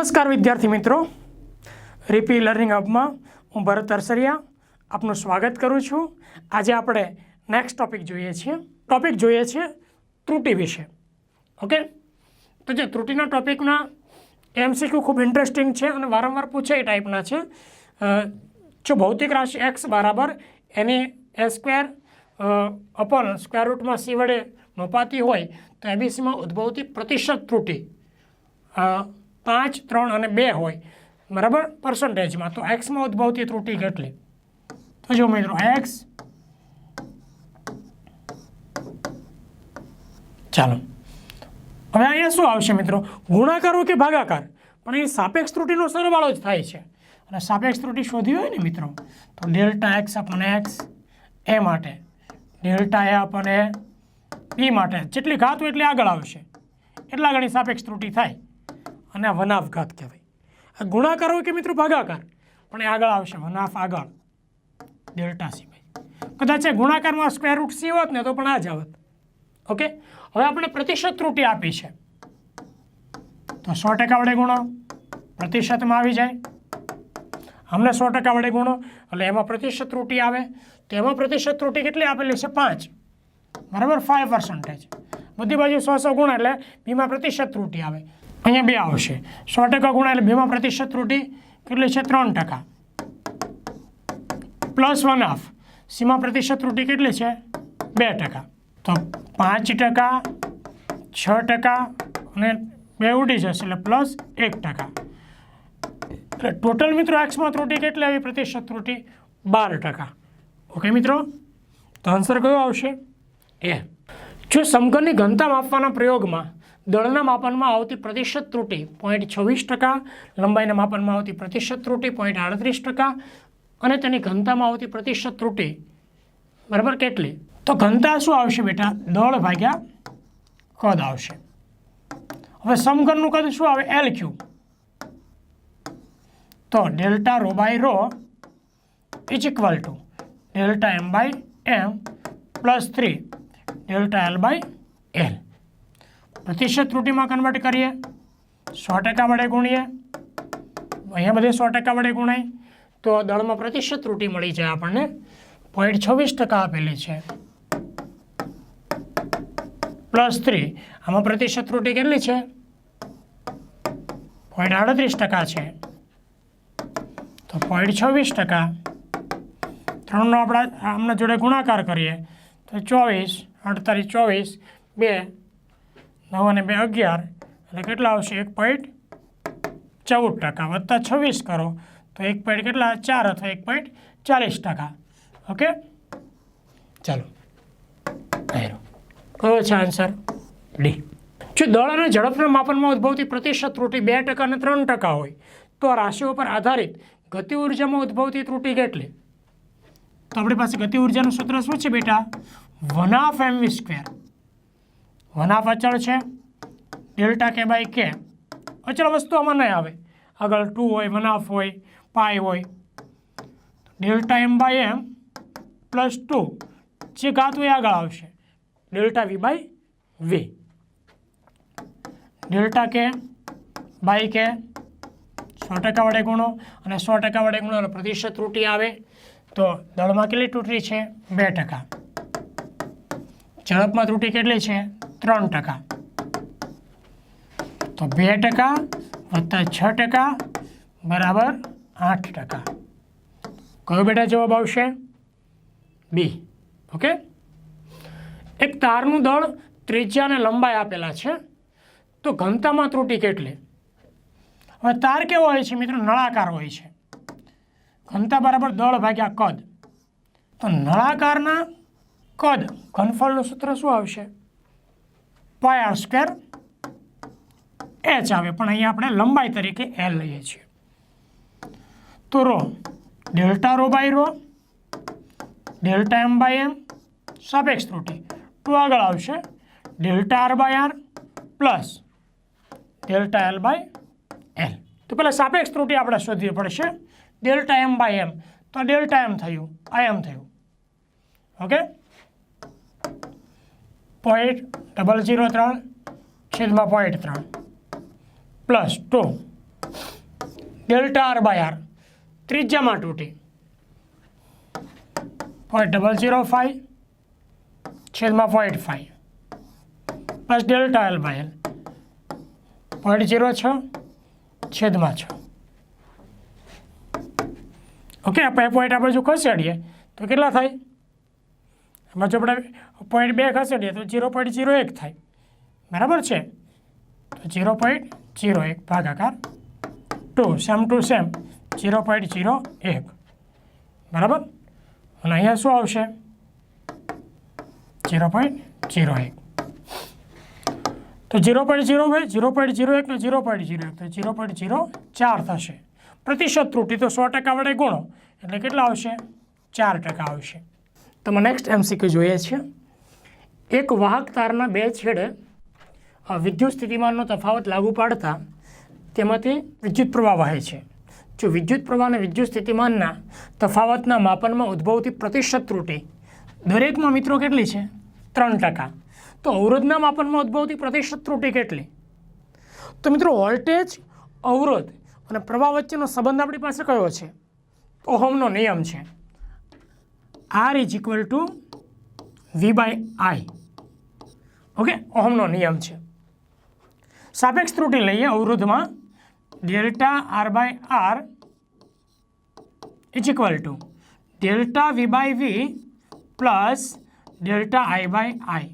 નમસ્કાર વિદ્યાર્થી મિત્રો. રીપી લર્નિંગ હબમાં હું ભરત અરસરિયા આપનું સ્વાગત કરું છું. આજે આપણે નેક્સ્ટ ટોપિક જોઈએ છીએ. ટોપિક જોઈએ છે ત્રુટિ વિશે. ઓકે તો જે ત્રુટિના ટોપિકના એમસીક્યુ ખૂબ ઇન્ટરેસ્ટિંગ છે અને વારંવાર પૂછે એ ટાઈપના છે. જો ભૌતિક રાશિ એક્સ બરાબર એની એ સ્ક્વેર અપોન સ્ક્વેર રૂટમાં સી વડે મપાતી હોય તો એબીસીમાં ઉદ્ભવતી પ્રતિશત ત્રુટિ. પાંચ, ત્રણ અને બે હોય, બરાબર? પર્સન્ટેજમાં તો એક્સમાં ઉદ્ભવતી ત્રુટિ કેટલી? તો જો મિત્રો એક્સ ચાલો. હવે અહીંયા શું આવશે મિત્રો? ગુણાકારો કે ભાગાકાર? પણ અહીં સાપેક્ષ ત્રુટિનો સરવાળો જ થાય છે. અને સાપેક્ષ ત્રુટિ શોધી હોય ને મિત્રો, તો ડેલ્ટા એક્સ અપન એક્સ, એ માટે. ડેલ્ટા એ એ પી માટે. જેટલી ઘાત હોય એટલી આગળ આવશે. એટલા ઘણી સાપેક્ષ ત્રુટિ થાય. અને આ વનાફ ઘાત કહેવાય. આ ગુણાકાર હોય કે મિત્રો ભાગાકાર? પણ એ આગળ આવશે, વનાફ આગળ. ડેલ્ટા ભાઈ. કદાચ ગુણાકારમાં સ્ક્વેર રૂટ સી હોત ને તો પણ આ જ આવત. ઓકે? હવે આપણે પ્રતિશત ત્રુટિ આપી છે. તો સો ટકા વડે ગુણો. પ્રતિશતમાં આવી જાય. અમને સો ટકા વડે ગુણો. એટલે એમાં પ્રતિશત ત્રુટિ આવે. તો એમાં પ્રતિશત ત્રુટિ કેટલી આપેલી છે? પાંચ. બરાબર? ફાઇવ પર્સન્ટેજ બધી બાજુ સો સો ગુણ એટલે બીમાં પ્રતિશત ત્રુટિ આવે. અહીંયા બે આવશે. સો ટકા ગુણા એટલે બેમાં પ્રતિશત ત્રુટિ કેટલી છે? ત્રણ ટકા. Plus one half. સીમાં પ્રતિશત ત્રુટિ કેટલી છે? બે ટકા. તો પાંચ ટકા છ ટકા અને બે ઉડી જશે એટલે પ્લસ એક ટકા. એટલે ટોટલ મિત્રો એક્સમાં ત્રુટિ કેટલી આવી? પ્રતિશત ત્રુટિ બાર ટકા. ઓકે મિત્રો? તો આન્સર કયો આવશે? એ. જો સમઘનની ઘનતા માપવાના પ્રયોગમાં દળના માપનમાં આવતી પ્રતિશત ત્રુટિ પોઈન્ટ છવ્વીસ ટકા, લંબાઈના માપનમાં આવતી પ્રતિશત ત્રુટિ પોઈન્ટ આડત્રીસ ટકા અને તેની ઘનતામાં આવતી પ્રતિશત ત્રુટિ બરાબર કેટલી? તો ઘનતા શું આવશે બેટા? દળ ભાગ્યા કદ આવશે. હવે સમઘનનું કદ શું આવે? એલ ક્યુ તો delta rho by rho is equal to delta M by M plus three delta L by L પ્રતિશત ત્રુટિમાં કન્વર્ટ કરીએ, સો ટકા વડે ગુણીએ, અહીંયા બધે સો ટકા વડે ગુણાય, તો દળમાં પ્રતિશત ત્રુટિ મળી જાય આપણને. પોઈન્ટ છવ્વીસ ટકા આપેલી છે. પ્લસ થ્રી આમાં પ્રતિશત ત્રુટિ કેટલી છે? પોઈન્ટ આડત્રીસ ટકા છે. તો પોઈન્ટ છવ્વીસ ટકા. ત્રણનો આપણા આમના જોડે ગુણાકાર કરીએ, તો ચોવીસ, અડતાલીસ, ચોવીસ, બે નવ અને બે અગિયાર. એટલે કેટલા આવશે? એક પોઈન્ટ ચૌદ ટકા. વત્તા છવ્વીસ કરો. તો એક પોઈન્ટ કેટલા? ચાર અથવા એક પોઈન્ટ ચાલીસ ટકા. ઓકે? ચાલો. કયો છે આન્સર ડી જો દળ અને ઝડપના માપનમાં ઉદ્ભવતી પ્રતિશત ત્રુટિ બે ટકા અને ત્રણ ટકા હોય, તો રાશિઓ પર આધારિત ગતિ ઉર્જામાં ઉદ્ભવતી ત્રુટિ કેટલી? તો આપણી પાસે ગતિ ઉર્જાનું સૂત્ર શું છે બેટા? One half M V square one half અચળ છે, ડેલ્ટા કે બાય કે? અચળ વસ્તુ આમાં નહીં આવે. આગળ ટુ હોય, વનાફ હોય, પાય હોય. Delta M by M plus two જે ઘાત એ આગળ આવશે. Delta V by V. Delta K by K? સો ટકા વડે ગુણો અને સો ટકા વડે ગુણો એટલે પ્રતિશત ત્રુટી આવે. તો દળમાં કેટલી ત્રુટી છે? બે ટકા. ઝડપમાં ત્રુટી કેટલી છે? ત્રણ ટકા. તો બે ટકા વત્તા છ ટકા બરાબર આઠ ટકા. કયો બેટા જવાબ આવશે? બી. ઓકે? એક તારનું દળ ત્રિજ્યા અને લંબાઈ આપેલા છે. તો ઘનતામાં ત્રુટિ કેટલી? હવે તાર કેવો હોય છે મિત્રો? નળાકાર હોય છે. ઘનતા બરાબર દળ ભાગ્યા કદ. તો નળાકારના કદ, ઘનફળનું સૂત્ર શું આવશે? પાય આર સ્ક્વેર એચ આવે. પણ અહીંયા આપણે લંબાઈ તરીકે એલ લઈએ છીએ. તો rho, delta rho by rho, delta M by M, સાપેક્ષ ત્રુટિ. ટુ આગળ આવશે delta R by R plus delta L by L તો પહેલાં સાપેક્ષ ત્રુટિ આપણે શોધવી પડશે. Delta M by M. તો ડેલ્ટા એમ થયું, આ એમ થયું. ઓકે? પોઈન્ટ ડબલ ઝીરો ત્રણ છેદમાં પોઈન્ટ ત્રણ. Plus two delta R by R ત્રિજ્યામાં તૂટી પોઈન્ટ ડબલ ઝીરો ફાઈવ છેદમાં point five plus delta L by L point zero છ છેદમાં છ. ઓકે આપણે પોઈન્ટ આપણે જો ખસેડીએ. તો કેટલા થાય? એમાં જો આપણે પોઈન્ટ બે ખસેડીએ તો ઝીરો પોઈન્ટ ઝીરો એક થાય. બરાબર છે? તો ઝીરો પોઈન્ટ ઝીરો એક ભાગાકાર two same two same zero point zero એક. બરાબર? અને અહીંયા શું આવશે? ઝીરો પોઈન્ટ ઝીરો એક. તો ઝીરો પોઈન્ટ ઝીરો બે ઝીરો પોઈન્ટ ઝીરો એક ને ઝીરો પોઈન્ટ ઝીરો એક, તો ઝીરો પોઈન્ટ ઝીરો ચાર થશે. પ્રતિશત ત્રુટી તો સો ટકા વડે ગુણો. એટલે કેટલા આવશે? ચાર ટકા આવશે. તો નેક્સ્ટ એમસીક્યુ જોઈએ છીએ એક વાહક તારના બે છેડે વિદ્યુત સ્થિતિમાનનો તફાવત લાગુ પાડતા તેમાંથી વિદ્યુત પ્રવાહ વહે છે. જો વિદ્યુત પ્રવાહ અને વિદ્યુત સ્થિતિમાનના તફાવતના માપનમાં ઉદ્ભવતી પ્રતિશત ત્રુટી દરેકમાં મિત્રો કેટલી છે? ત્રણ ટકા. તો અવરોધના માપનમાં ઉદ્ભવતી પ્રતિશત ત્રુટી કેટલી? તો મિત્રો વોલ્ટેજ, અવરોધ અને પ્રવાહ વચ્ચેનો સંબંધ આપણી પાસે કયો છે? ઓહમનો નિયમ છે. R is equal to V by I okay ઓહમનો નિયમ છે. સાપેક્ષ ત્રુટી લઈએ અવરોધમાં. Delta R by R is equal to delta V by V plus delta I by I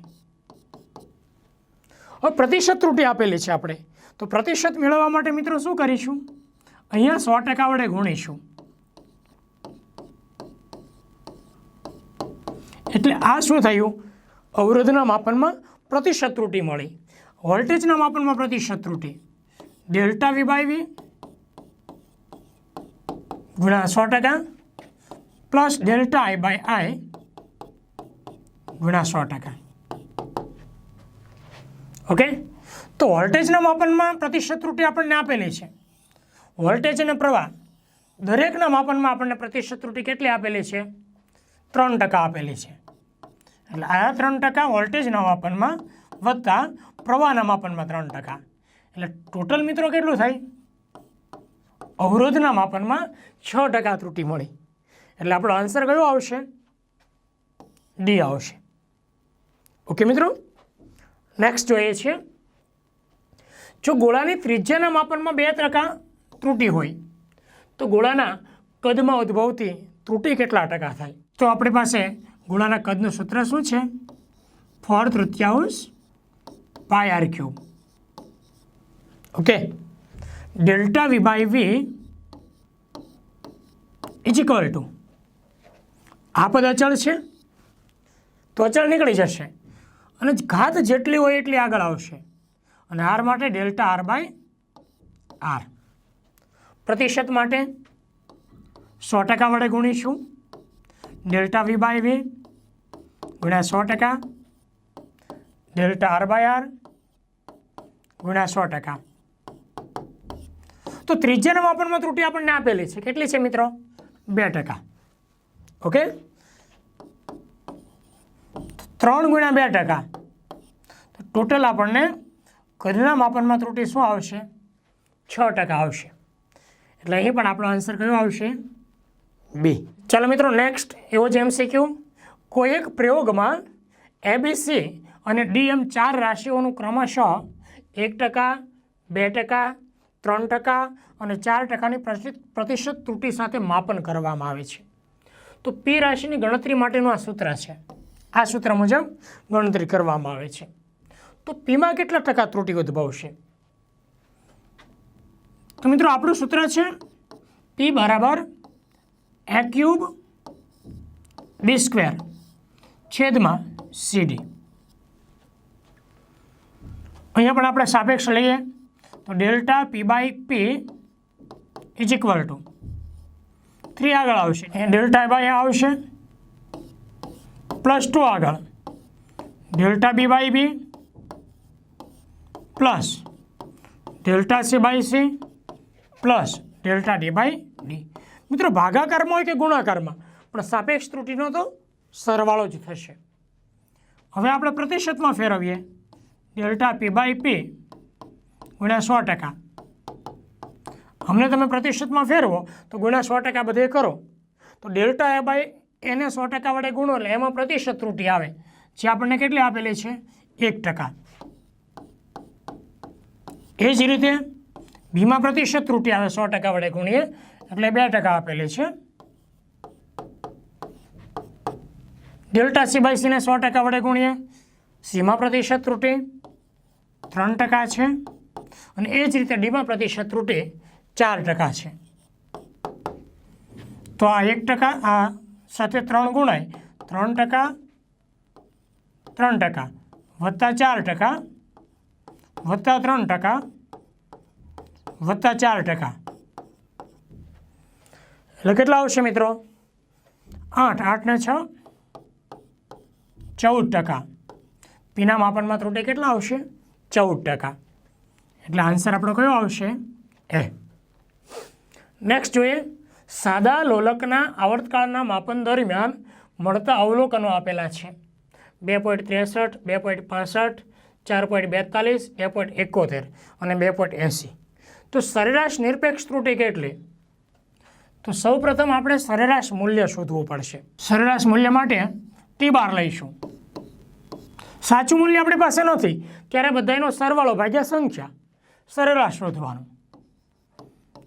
હવે પ્રતિશત ત્રુટી આપેલી છે આપણે. તો પ્રતિશત મેળવવા માટે મિત્રો શું કરીશું? અહીંયા સો ટકા વડે ગુણીશું. એટલે આ શું થયું? અવરોધના માપનમાં પ્રતિશત ત્રુટી મળી. વોલ્ટેજના માપનમાં પ્રતિશત ત્રુટી. ડેલ્ટા વી બાય વી ગુણ્યા સો ટકા plus delta I by I ગુણ્યા સો ટકા. ઓકે તો વોલ્ટેજના માપનમાં પ્રતિશત ત્રુટી આપણને આપેલી છે. વોલ્ટેજ અને પ્રવાહ દરેકના માપનમાં આપણને પ્રતિશત ત્રુટી કેટલી આપેલી છે? ત્રણ ટકા આપેલી છે. એટલે આ ત્રણ ટકા વોલ્ટેજના માપનમાં વત્તા પ્રવાહના માપનમાં ત્રણ ટકા. એટલે ટોટલ મિત્રો કેટલું થાય? અવરોધના માપનમાં છ ટકા ત્રુટી મળી. એટલે આપણો આન્સર કયો આવશે? ડી આવશે. ઓકે મિત્રો? નેક્સ્ટ જોઈએ છીએ જો ગોળાની ત્રિજ્યાના માપનમાં બે ટકા ત્રુટી હોય, તો ગોળાના કદમાં ઉદ્ભવતી ત્રુટી કેટલા ટકા થાય? તો આપણી પાસે ગોળાના કદનું સૂત્ર શું છે? ફોર તૃતીયાંશ pi R cube. Okay delta V by V is equal to આ પદ અચળ છે? તો અચળ નીકળી જશે. અને ઘાત જેટલી હોય એટલી આગળ આવશે. અને આર માટે ડેલ્ટા આર બાય આર પ્રતિશત માટે સો ટકા વડે ગુણીશું. ડેલ્ટા વી બાય વી ગુણ્યા સો ટકા, ડેલ્ટા આર બાય આર ગુણ્યા સો ટકા. તો ત્રીજાના માપનમાં ત્રુટી આપણને આપેલી છે. કેટલી છે મિત્રો? બે ટકા. ઓકે? ત્રણ ગુણ્યા બે ટકા. તો ટોટલ આપણને કદના માપનમાં ત્રુટી શું આવશે? છ ટકા આવશે. એટલે અહીં પણ આપણો આન્સર કયો આવશે? બી ચાલો મિત્રો નેક્સ્ટ એવો જ એમસીક્યુ કોઈ એક પ્રયોગમાં એબીસી અને ડી એમ ચાર રાશિઓનું ક્રમશઃ એક ટકા, બે ટકા, ત્રણ ટકા અને ચાર ટકાની પ્રતિ- પ્રતિશત ત્રુટી સાથે માપન કરવામાં આવે છે. તો પી રાશિની ગણતરી માટેનું આ સૂત્ર છે. આ સૂત્ર મુજબ ગણતરી કરવામાં આવે છે. તો પીમાં કેટલા ટકા ત્રુટી ઉદ્ભવશે? તો મિત્રો, આપણું સૂત્ર છે પી બરાબર એ ક્યુબ બી સ્ક્વેર છેદમાં સીડી અહીંયા પણ આપણે સાપેક્ષ લઈએ તો delta P by P is equal to three આગળ આવશે. અહીંયા ડેલ્ટા બાય આવશે. પ્લસ ટુ આગળ. Delta B by B plus delta C by C plus delta D by D મિત્રો, ભાગાકારમાં હોય કે ગુણાકારમાં? પણ સાપેક્ષ ત્રુટીનો તો સરવાળો જ થશે. હવે આપણે પ્રતિશતમાં ફેરવીએ. ડેલ્ટા પી બાય પી ગુણ્યા સો ટકા. અમને તમે પ્રતિશતમાં ફેરવો તો ગુણ્યા સો ટકા બધે કરો. તો ડેલ્ટા એ બાય એને સો ટકા વડે ગુણો એટલે એમાં પ્રતિશત ત્રુટિ આવે. જે આપણને કેટલી આપેલી છે? એક ટકા. એ જ રીતે બીમાં પ્રતિશત ત્રુટિ આવે, સો ટકા વડે ગુણીએ. એટલે બે ટકા આપેલી છે. ડેલ્ટા સી બાય સીને સો ટકા વડે ગુણીએ, સીમાં પ્રતિશત ત્રુટિ ત્રણ ટકા છે અને એ જ રીતે ડીમાં પ્રતિશત ત્રુટિ ચાર ટકા છે. તો આ એક ટકા, આ સાથે ત્રણ ગુણાય, ત્રણ ટકા ત્રણ ટકા, વત્તા ચાર ટકા, વત્તા ત્રણ ટકા, વત્તા ચાર ટકા. એટલે કેટલા આવશે મિત્રો? આઠ આઠ ને છ? ચૌદ ટકા. પીના માપનમાં ત્રુટિ કેટલા આવશે? ચૌદ ટકા. એટલે આન્સર આપણો કયો આવશે? એ. નેક્સ્ટ જોઈએ. સાદા લોલકના આવર્તકાળના માપન દરમિયાન મળતા અવલોકનો આપેલા છે. બે પોઈન્ટ ત્રેસઠ, બે પોઈન્ટ પાસઠ, ચાર પોઈન્ટ બેતાલીસ, બે પોઈન્ટ એકોતેર અને બે પોઈન્ટ એંસી. તો સરેરાશ નિરપેક્ષ ત્રુટિ કેટલી? તો સૌપ્રથમ આપણે સરેરાશ મૂલ્ય શોધવું પડશે. સરેરાશ મૂલ્ય માટે ટી બાર લઈશું. સાચું મૂલ્ય આપણી પાસે નથી, ત્યારે બધાનો સરવાળો ભાગ્યા સંખ્યા. સરેરાશ શોધવાનું.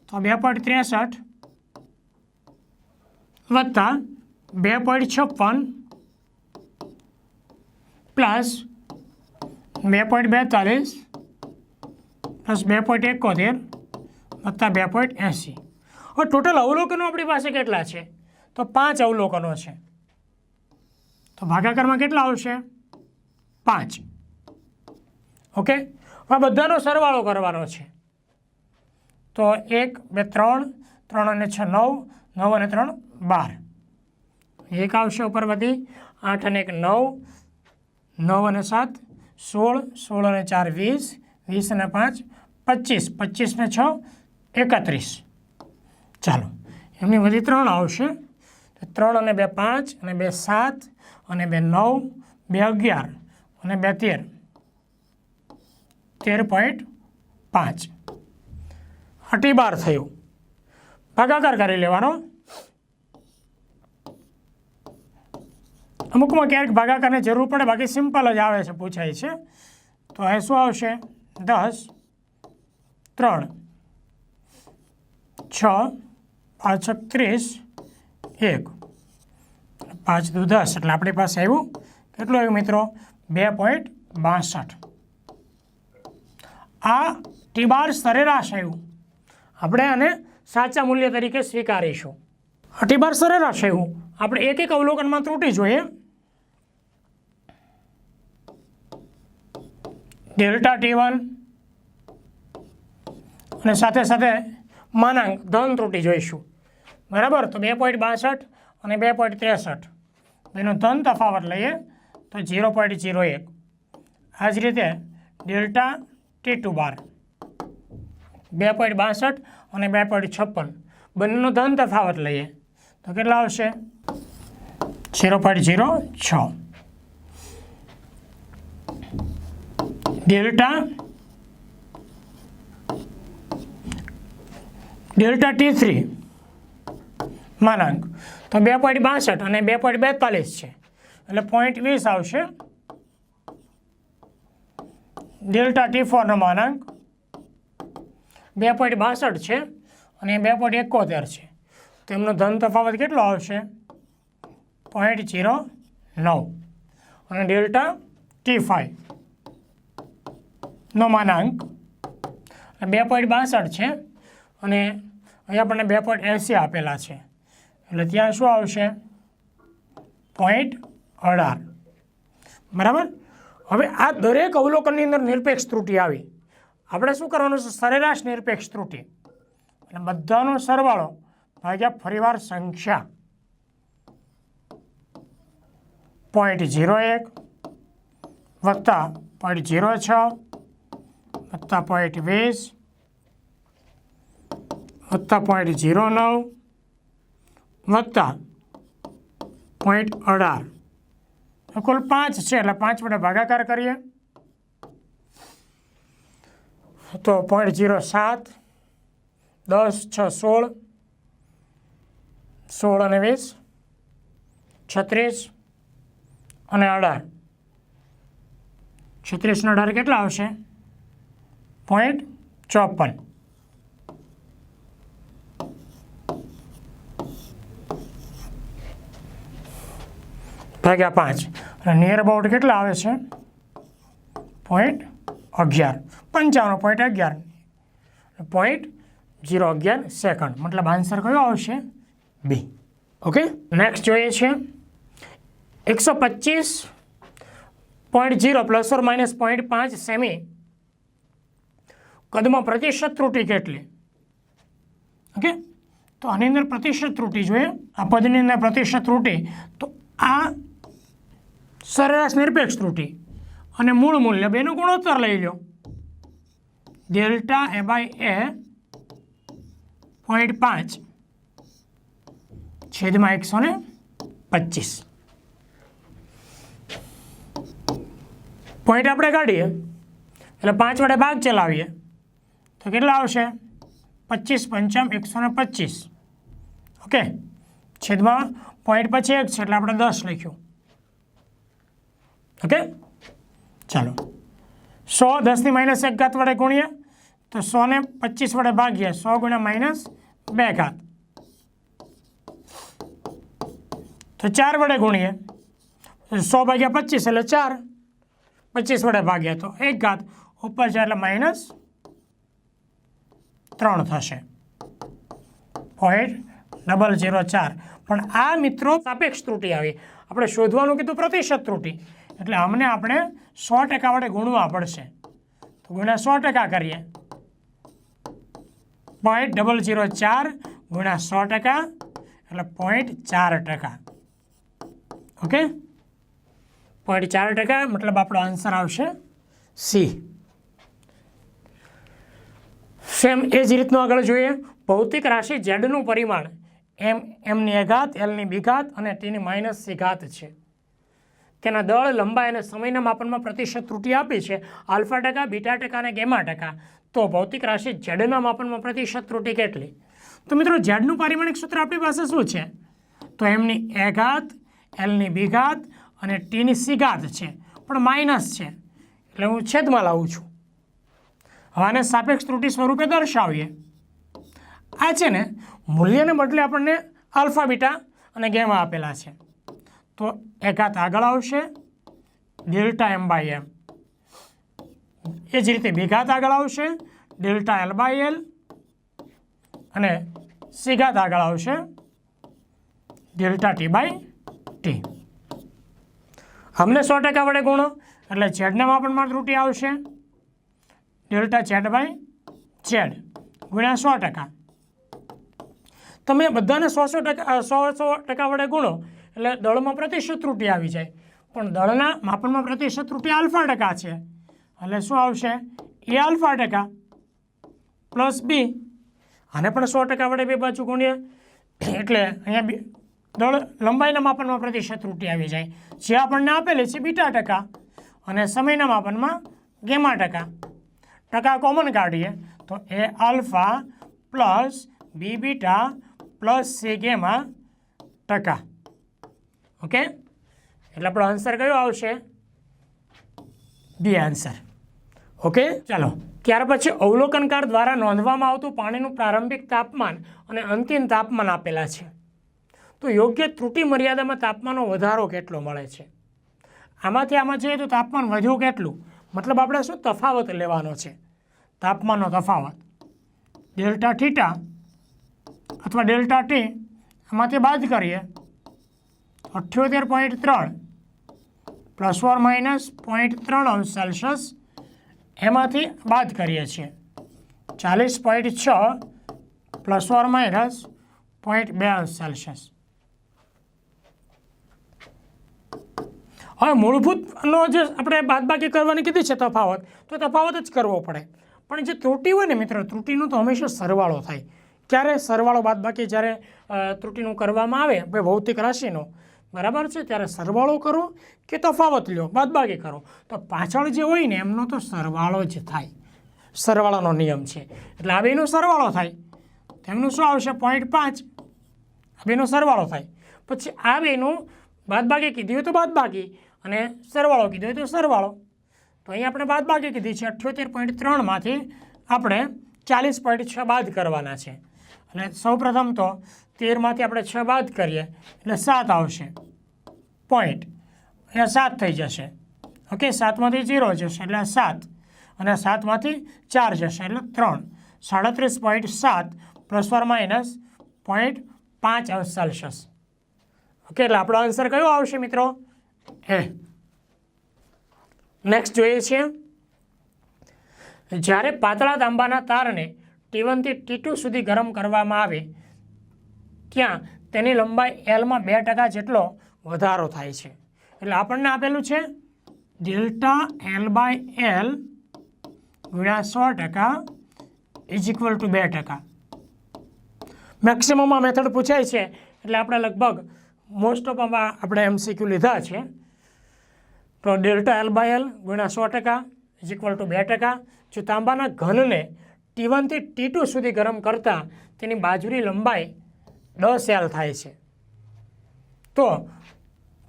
તો બે પોઈન્ટ ત્રેસઠ વત્તા બે પોઈન્ટ છપ્પન પ્લસ બે પોઈન્ટ બેતાલીસ પ્લસ બે પોઈન્ટ એકોતેર વત્તા બે પોઈન્ટ એંસી. હવે ટોટલ અવલોકનો આપણી પાસે કેટલા છે? તો પાંચ અવલોકનો છે. તો ભાગાકારમાં કેટલા આવશે? પાંચ. ઓકે? હવે બધાનો સરવાળો કરવાનો છે. તો એક, બે, ત્રણ ત્રણ અને છ, નવ નવ અને ત્રણ, બાર. એક આવશે ઉપર બધી આઠ અને એક, નવ નવ અને સાત, સોળ સોળ અને ચાર, વીસ વીસ અને પાંચ, પચીસ. પચીસ ને છ, એકત્રીસ. ચાલો, એમની બધી ત્રણ આવશે. તો ત્રણ અને બે પાંચ, અને બે સાત, અને બે નવ, બે અગિયાર, અને બે તેર. તેર પોઈન્ટ પાંચ. અટી બાર થયું. ભાગાકાર કરી લેવાનો. અમુકમાં ક્યારેક ભાગાકારની જરૂર પડે, બાકી સિમ્પલ જ આવે છે, પૂછાય છે. તો એ શું આવશે? દસ, ત્રણ, છ પાંચ ત્રીસ એક. પાંચ દુ દસ, એટલે આપણી પાસે આવ્યું કેટલું આવ્યું મિત્રો? બે પોઈન્ટ બાસઠ. આ ટીબાર સરેરાશ આવ્યું. આપણે આને સાચા મૂલ્ય તરીકે સ્વીકારીશું. આ ટીબાર સરેરાશ આવ્યું. આપણે એક એક અવલોકનમાં ત્રુટી જોઈએ. ડેલ્ટા ટી અને સાથે સાથે માનાંક, ધન ત્રુટી જોઈશું. બરાબર? તો બે પોઈન્ટ બાસઠ અને બે પોઈન્ટ ત્રેસઠ. એનો ધન તફાવત લઈએ તો ઝીરો પોઈન્ટ ઝીરો એક. આ જ રીતે ડેલ્ટા ટી ટુ બાર. બે પોઈન્ટ બાસઠ અને બે પોઈન્ટ છપ્પન. બંનેનો ધન તફાવત લઈએ. તો કેટલા આવશે? ઝીરો પોઈન્ટ ઝીરો છ. Delta delta T three. માનાંક તો બે પોઈન્ટ બાસઠ અને બે પોઈન્ટ બેતાલીસ છે. એટલે પોઈન્ટ વીસ આવશે. ડેલ્ટા ટી ફોરનો માનાંક બે પોઈન્ટ બાસઠ છે અને બે પોઈન્ટ એકોતેર છે. તેમનો ધન તફાવત કેટલો આવશે? પોઈન્ટ જીરો નવ. અને ડેલ્ટા ટી ફાઈવનો માનાંક બે પોઈન્ટ બાસઠ છે અને અહીંયા આપણને બે પોઈન્ટ એંસી આપેલા છે. એટલે ત્યાં શું આવશે? પોઈન્ટ અઢાર. બરાબર? હવે આ દરેક અવલોકનની અંદર નિરપેક્ષ ત્રુટિ આવી. આપણે શું કરવાનું છે? સરેરાશ નિરપેક્ષ ત્રુટિ. એટલે બધાનો સરવાળો ભાગ્યા ફરીવાર સંખ્યા. પોઈન્ટ ઝીરો એક વત્તા પોઈન્ટ ઝીરો છ વત્તા પોઈન્ટ વીસ વત્તા પોઈન્ટ ઝીરો નવ વત્તા પોઈન્ટ અઢાર. કુલ પાંચ છે, એટલે પાંચ વડે ભાગાકાર કરીએ. તો પોઈન્ટ જીરો સાત, દસ, છ, સોળ સોળ અને વીસ, છત્રીસ અને અઢાર. છત્રીસ ને અઢાર કેટલા આવશે? પોઈન્ટ ચોપન. ભાગ્યા પાંચ. અને નિયર અબાઉટ કેટલા આવે છે? પોઈન્ટ અગિયાર. પંચાવન પોઈન્ટ અગિયાર. પોઈન્ટ જીરો અગિયાર સેકન્ડ મતલબ આન્સર કયો આવશે? બી ઓકે નેક્સ્ટ જોઈએ છે. એકસો પચીસ point zero plus or minus point પાંચ સેમી કદમાં પ્રતિશત ત્રુટિ કેટલી? ઓકે તો આની અંદર પ્રતિશત ત્રુટિ જોઈએ. આ પદની અંદર પ્રતિશત ત્રુટિ. તો આ સરેરાશ નિરપેક્ષ ત્રુટિ. અને મૂળ મૂલ્ય બેનો ગુણોત્તર લઈ લો delta A by A point પાંચ છેદમાં એકસો ને પચીસ. પોઈન્ટ આપણે કાઢીએ. એટલે પાંચ વડે ભાગ ચલાવીએ. તો કેટલા આવશે? પચીસ પંચમ એકસો ને પચીસ. ઓકે. છેદમાં પોઈન્ટ પછી એક છે, એટલે આપણે દસ લખ્યું. ઓકે? ચાલો. સો દસની માઇનસ એક ઘાત વડે ગુણીએ, તો સોને પચીસ વડે ભાગીએ, સો ગુણ્યા માઇનસ બે ઘાત. તો ચાર વડે ગુણીએ સો ભાગ્યા પચીસ એટલે ચાર. પચીસ વડે ભાગ્યા તો એક ઘાત. ઉપર છે એટલે માઇનસ ત્રણ થશે. પોઈન્ટ ડબલ જીરો ચાર. પણ આ મિત્રો સાપેક્ષ ત્રુટિ આવી. આપણે શોધવાનું કીધું પ્રતિશત ત્રુટિ. એટલે અમને આપણે સો ટકા વડે ગુણવા પડશે. તો ગુણ્યા સો ટકા કરીએ. પોઈન્ટ ડબલ ઝીરો ચાર ગુણ્યા સો ટકા એટલે પોઈન્ટ ચાર ટકા. ઓકે પોઈન્ટ ચાર ટકા મતલબ આપણો આન્સર આવશે સી સેમ એ જ રીતનું આગળ જોઈએ. ભૌતિક રાશિ ઝેડનું પરિમાણ એમ એમની એઘાત એલની બીઘાત અને ટીની માઇનસ સી ઘાત છે. તેના દળ લંબાઈ અને સમયના માપનમાં પ્રતિશત ત્રુટિ આપી છે. આલ્ફા ટકા, બીટા ટકા અને ગેમા ટકા. તો ભૌતિક રાશિ ઝેડના માપનમાં પ્રતિશત ત્રુટિ કેટલી? તો મિત્રો, ઝેડનું પારિમાણિક સૂત્ર આપણી પાસે શું છે? તો એમની એ ઘાત, એલની બી ઘાત અને ટીની સી ઘાત છે. પણ માઇનસ છે. એટલે હું છેદમાં લાવું છું. હવે આને સાપેક્ષ ત્રુટિ સ્વરૂપે દર્શાવીએ. આ છે ને, મૂલ્યને બદલે આપણને આલ્ફા, બીટા અને ગેમા આપેલા છે. તો એકાત આગળ આવશે. ડેલ્ટા એમ બાય એમ. એ જ રીતે બીઘાત આગળ આવશે. Delta L by L. અને સિઘાત આગળ આવશે. Delta T by T. અમને સો ટકા વડે ગુણો. એટલે ઝેડના માપનમાં ત્રુટી આવશે. Delta Z by Z. ગુણ્યા સો ટકા. તમે બધાને સો સો ટકા, સો સો ટકા વડે ગુણો. એટલે દળમાં પ્રતિશત ત્રુટિ આવી જાય. પણ દળના માપનમાં પ્રતિશત ત્રુટિ આલ્ફા ટકા છે. એટલે શું આવશે? એ આલ્ફા ટકા પ્લસ બી. આને પણ સો ટકા વડે બે બાજુ ગુણીએ. એટલે અહીંયા બી દળ લંબાઈના માપનમાં પ્રતિશત ત્રુટિ આવી જાય. જે આપણને આપેલી છે બીટા ટકા અને સમયના માપનમાં ગેમા ટકા. ટકા કોમન કાઢીએ તો A alpha plus B beta plus C gamma ટકા. ઓકે એટલે આપણો આન્સર કયો આવશે? બી આન્સર ઓકે ચાલો. ત્યાર પછી અવલોકનકાર દ્વારા નોંધવામાં આવતું પાણીનું પ્રારંભિક તાપમાન અને અંતિમ તાપમાન આપેલા છે. તો યોગ્ય ત્રુટિ મર્યાદામાં તાપમાનનો વધારો કેટલો મળે છે? આમાંથી આમાં જોઈએ તો તાપમાન વધ્યું કેટલું? મતલબ આપણે શું તફાવત લેવાનો છે? તાપમાનનો તફાવત. ડેલ્ટા થીટા અથવા ડેલ્ટા ટી આમાંથી બાદ કરીએ. અઠ્યોતેર પોઈન્ટ ત્રણ પ્લસ ઓર માઇનસ પોઈન્ટ ત્રણ અંશ સેલ્સિયસ એમાંથી બાદ કરીએ છીએ. ચાલીસ પોઈન્ટ છ પ્લસ ઓર માઇનસ પોઈન્ટ બે અંશ સેલ્સિયસ હવે મૂળભૂતનો જે આપણે બાદબાકી કરવાની કીધી છે તફાવત, તો તફાવત જ કરવો પડે. પણ જે ત્રુટિ હોય ને મિત્રો, ત્રુટિનો તો હંમેશા સરવાળો થાય. ક્યારે સરવાળો બાદબાકી જ્યારે ત્રુટીનું કરવામાં આવે ભૌતિક રાશિનો બરાબર છે? ત્યારે સરવાળો કરો કે તફાવત લ્યો? બાદબાકી કરો. તો પાછળ જે હોય ને, એમનો તો સરવાળો જ થાય. સરવાળાનો નિયમ છે. એટલે આ બેનો સરવાળો થાય. તેમનું શું આવશે? પોઈન્ટ પાંચ. આ બેનો સરવાળો થાય. પછી આ બેનું બાદબાકી કીધી હોય તો બાદબાકી. અને સરવાળો કીધો હોય તો સરવાળો. તો અહીં આપણે બાદબાકી કીધી છે. અઠ્યોતેર પોઈન્ટ ત્રણમાંથી આપણે ચાલીસ પોઈન્ટ છ બાદ કરવાના છે. એટલે સૌપ્રથમ તો તેરમાંથી આપણે છ બાદ કરીએ, એટલે સાત આવશે. પોઈન્ટ અહીંયા સાત થઈ જશે. ઓકે સાતમાંથી ઝીરો જશે, એટલે સાત. અને સાતમાંથી ચાર જશે, એટલે ત્રણ. સાડત્રીસ પોઈન્ટ સાત પ્લસ ફોર માઇનસ પોઈન્ટ પાંચ અંશ સેલ્સિયસ ઓકે એટલે આપણો આન્સર કયો આવશે મિત્રો? એ નેક્સ્ટ જોઈએ છીએ. જ્યારે પાતળા તાંબાના તારને ટી વનથી ટી ટુ સુધી ગરમ કરવામાં આવે ત્યાં તેની લંબાઈ એલમાં બે ટકા જેટલો વધારો થાય છે. એટલે આપણને આપેલું છે ડેલ્ટા એલ બાય એલ ગુણ્યા સો ટકા ઇઝ ઇક્વલ ટુ બે ટકા. મેક્સિમમ આ મેથડ પૂછાય છે, એટલે આપણે લગભગ મોસ્ટ ઓફ આપણે એમસીક્યુ લીધા છે. તો ડેલ્ટા એલ બાય એલ ગુણ્યા સો ટકા ઇઝ ઇક્વલ ટુ બે ટકા. જો તાંબાના ઘનને ટી વનથી ટી ટુ સુધી ગરમ કરતાં તેની બાજુની લંબાઈ દસ એલ થાય છે. તો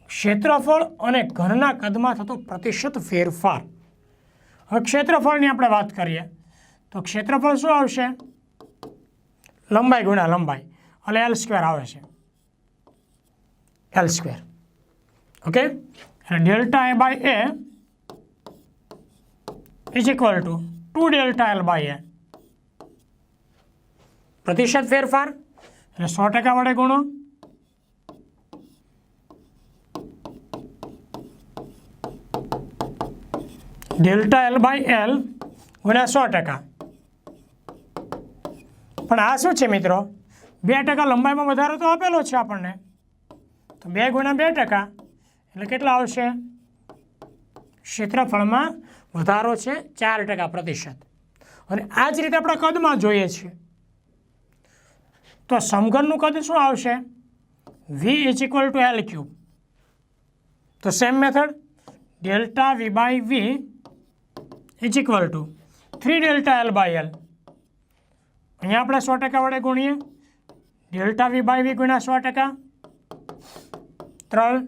ક્ષેત્રફળ અને ઘનના કદમાં થતો પ્રતિશત ફેરફાર. હવે ક્ષેત્રફળની આપણે વાત કરીએ. તો ક્ષેત્રફળ શું આવશે? લંબાઈ ગુણ્યા લંબાઈ. એટલે એલ સ્ક્વેર આવે છે. L square okay delta A by A is equal to two delta L by A પ્રતિશત ફેરફાર એટલે સો ટકા વડે ગુણો. ડેલ્ટા એલ બાય એલ ગુણ્યા સો ટકા. પણ આ શું છે મિત્રો? બે ટકા લંબાઈમાં વધારો તો આપેલો છે આપણને. તો બે ગુણ્યા બે ટકા એટલે કેટલા આવશે? ક્ષેત્રફળમાં વધારો છે ચાર ટકા પ્રતિશત. અને આ જ રીતે આપણે કદમાં જોઈએ છીએ. તો સમઘનનું કદ શું આવશે? V is equal to L cube તો same method delta V by V is equal to three delta L by L અહીંયા આપણે સો ટકા વડે ગુણીએ. ડેલ્ટા વી બાય વી ગુણ્યા સો ટકા. ત્રણ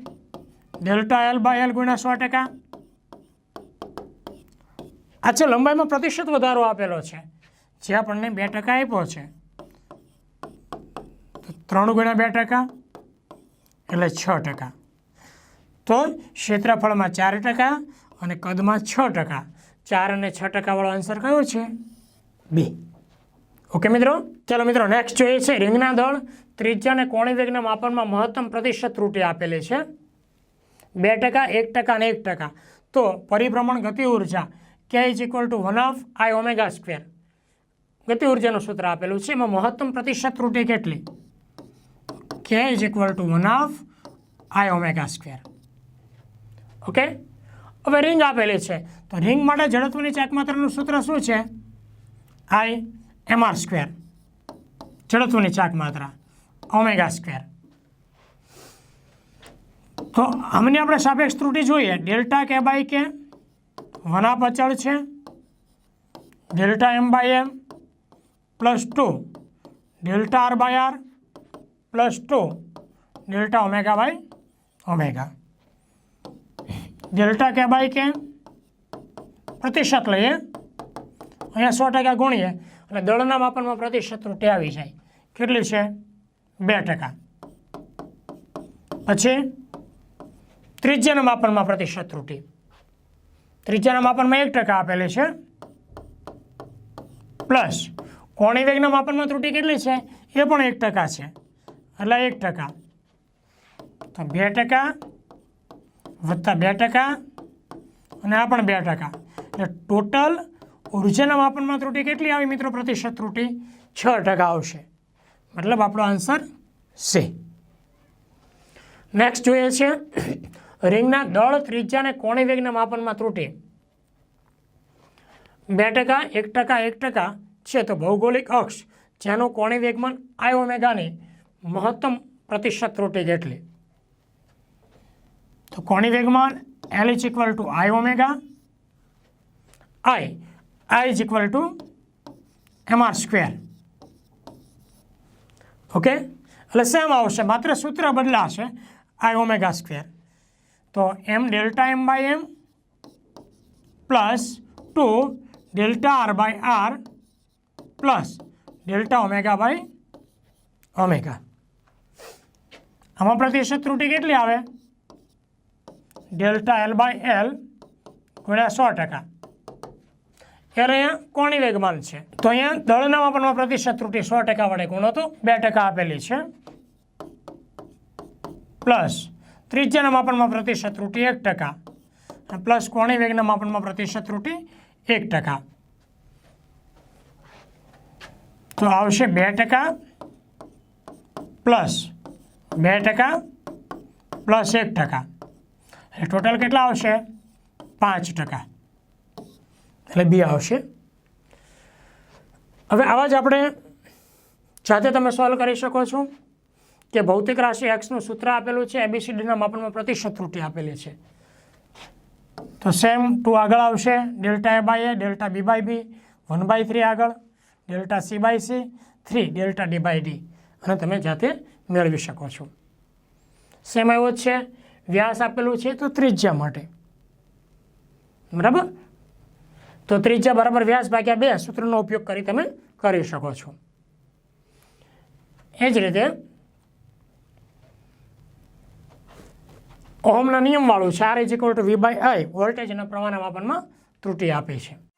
ડેલ્ટા એલ બાય એલ ગુણ્યા સો ટકા. આ લંબાઈમાં પ્રતિશત વધારો આપેલો છે, જે આપણને બે ટકા આપ્યો છે. ત્રણ ગુણ્યા બે ટકા એટલે છ ટકા. તો ક્ષેત્રફળમાં ચાર ટકા અને કદમાં છ ટકા. ચાર અને છ ટકાવાળો આન્સર કયો છે? બી. ઓકે મિત્રો? ચાલો, મિત્રો નેક્સ્ટ જોઈએ છે રીંગના દળ. ત્રિજ્યા અને કોણી વેગના માપનમાં મહત્તમ પ્રતિશત ત્રુટિ આપેલી છે. બે ટકા, એક ટકા અને એક ટકા. તો પરિભ્રમણ ગતિ ઊર્જા K is equal to one of I omega square ગતિ ઉર્જાનું સૂત્ર આપેલું છે. એમાં મહત્તમ પ્રતિશત ત્રુટિ કેટલી? K is equal to one of I omega square okay હવે રિંગ આપેલી છે. તો રિંગ માટે જડત્વની ચાકમાત્રાનું સૂત્ર શું છે? આઈ એમ આર સ્ક્વેર જડત્વની ચાકમાત્રા. ઓમેગા સ્ક્વેર તો આમની આપણે સાપેક્ષ ત્રુટિ જોઈએ. ડેલ્ટા કે બાય કે? વનાપ અચળ છે. Delta M by M plus two delta R by R plus two delta omega by omega. Delta K by K પ્રતિશત લઈએ. અહીંયા સો ટકા ગુણીએ અને દળના માપનમાં પ્રતિશત ત્રુટિ આવી જાય. કેટલી છે? બે ટકા. પછી ત્રિજ્યાના માપનમાં પ્રતિશત ત્રુટિ ત્રિજ્યાના માપનમાં એક ટકા આપેલી છે. પ્લસ કોણી વેગના માપનમાં ત્રુટિ કેટલી છે? એ પણ એક ટકા છે. એટલે એક ટકા. તો બે ટકા વત્તા બે ટકા અને આ પણ બે ટકા. એટલે ટોટલ ઉર્જાના માપનમાં ત્રુટિ કેટલી આવી મિત્રો પ્રતિશત ત્રુટિ? છ ટકા આવશે. મતલબ આપણો આન્સર સી. નેક્સ્ટ જોઈએ છે રિંગના દળ, ત્રિજ્યા અને કોણી વેગના માપનમાં ત્રુટિ. બે ટકા, એક ટકા એક ટકા. છે તો ભૌગોલિક અક્ષ. જેનું કોણી વેગમાન આઈ ઓમેગાની મહત્તમ પ્રતિશત ત્રુટિ કેટલી તો કોણી વેગમાન? L is equal to I omega I I is equal to M R square okay એટલે સેમ આવશે. માત્ર સૂત્ર બદલાશે. આઈ ઓમેગા સ્ક્વેર તો M delta M by M plus two delta R by R plus delta omega by omega આમાં પ્રતિશત ત્રુટિ કેટલી આવે? ડેલ્ટા એલ બાય એલ ગુણ્યા સો ટકા. ત્યારે અહીંયા કોણી વેગમાન છે. તો અહીંયા દળના માપનમાં પ્રતિશત ત્રુટિ સો ટકા વડે ગુણો તો બે ટકા આપેલી છે. પ્લસ ત્રિજ્યાના માપનમાં પ્રતિશત ત્રુટિ એક ટકા. પ્લસ કોણી વેગના માપનમાં પ્રતિશત ત્રુટિ એક ટકા. તો આવશે બે ટકા. પ્લસ બે ટકા પ્લસ એક ટકા. એટલે ટોટલ કેટલા આવશે? પાંચ ટકા. એટલે બી આવશે. હવે આવા જ આપણે જાતે તમે સોલ્વ કરી શકો છો કે ભૌતિક રાશિ એક્સનું સૂત્ર આપેલું છે એબીસીડીના માપનમાં પ્રતિશત ત્રુટિ આપેલી છે. તો સેમ ટુ આગળ આવશે delta A by A delta B by B one by three આગળ delta C by C three delta D by D અને તમે જાતે મેળવી શકો છો. સેમ જ છે, વ્યાસ આપેલું છે તો ત્રિજ્યા માટે. બરાબર? તો ત્રિજ્યા બરાબર વ્યાસ ભાગ્યા બે સૂત્રનો ઉપયોગ કરી તમે કરી શકો છો. એ જ રીતે ઓહમના નિયમવાળું છે R is equal to V by I વોલ્ટેજના પ્રવાહના માપનમાં ત્રુટિ આપે છે.